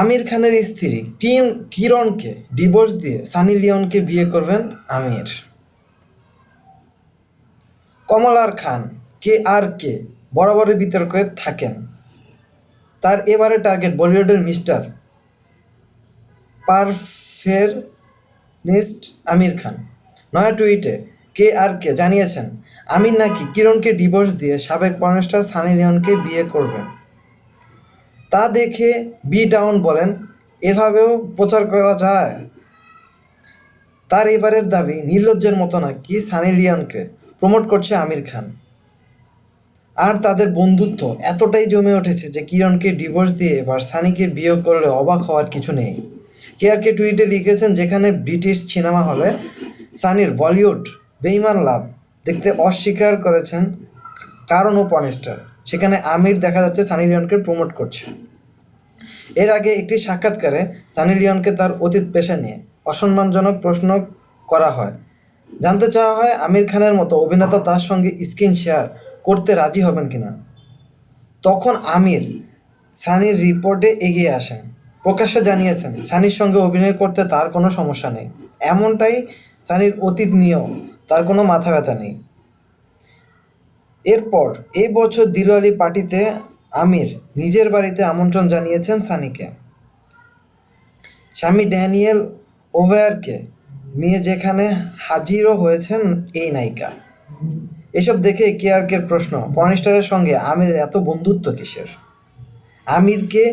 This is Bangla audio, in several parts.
আমির খানের স্ত্রী কিন, কিরণকে ডিভোর্স দিয়ে সানি লিওনকে বিয়ে করবেন আমির। কমলার খান কে আর কে বরাবরই বিতর্কে থাকেন। তার এবারে টার্গেট বলিউডের মিস্টার পারফের পারফেরনিস্ট আমির খান। নয়া টুইটে কে আর কে জানিয়েছেন, আমির নাকি কিরণকে ডিভোর্স দিয়ে সাবেক পর্নস্টার সানি লিওনকে বিয়ে করবেন। তা দেখে বি ডাউন বলেন, এভাবেও প্রচার করা যায়? তার এবারের দাবি, নির্লজ্জের মতো নাকি সানি লিওনকে প্রমোট করছে আমির খান। আর তাদের বন্ধুত্ব এতটাই জমে উঠেছে যে কিরণকে ডিভোর্স দিয়ে এবার সানিকে বিয়ে করলে অবাক হওয়ার কিছু নেই। কেয়ারকে টুইটে লিখেছেন, যেখানে ব্রিটিশ সিনেমা হলে সানির বলিউড বেইমান লাভ দেখতে অস্বীকার করেছেন কারণ ও পনেস্টার সেখানে আমির দেখা যাচ্ছে সানি লিওনকে প্রমোট করছে। এর আগে একটি সাক্ষাৎকারে সানি লিওনকে তার অতীত পেশা নিয়ে অসম্মানজনক প্রশ্ন করা হয়। জানতে চাওয়া হয় আমির খানের মতো অভিনেতা তার সঙ্গে স্ক্রিন শেয়ার করতে রাজি হবেন কিনা। তখন আমির সানির রিপোর্টে এগিয়ে আসেন। প্রকাশ্যে জানিয়েছেন, সানির সঙ্গে অভিনয় করতে তার কোনো সমস্যা নেই। এমনটাই সানির অতীত নিয়েও তার কোনো মাথা ব্যথা নেই। এরপর এই বছর দিওয়ালি পার্টিতে আমির নিজের বাড়িতে আমন্ত্রণ জানিয়েছেন সানিকে। স্বামী ড্যানিয়েল ওভেয়ারকে নিয়ে যেখানে হাজিরও হয়েছেন এই নায়িকা। এসব দেখে কেয়ারকের প্রশ্ন পর্নিস্টারের সঙ্গে আমির এত বন্ধুত্ব কিসের? আমিরকে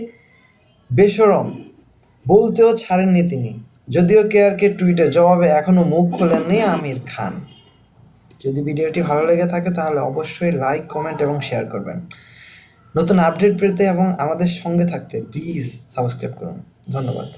বেসরম বলতেও ছাড়েননি তিনি, যদিও কেয়ারকে টুইটে জবাবে এখনও মুখ খোলেননি আমির খান। যদি ভিডিওটি ভালো লেগে থাকে তাহলে অবশ্যই লাইক কমেন্ট এবং শেয়ার করবেন। নতুন আপডেট পেতে এবং আমাদের সঙ্গে থাকতে প্লিজ সাবস্ক্রাইব করুন। ধন্যবাদ।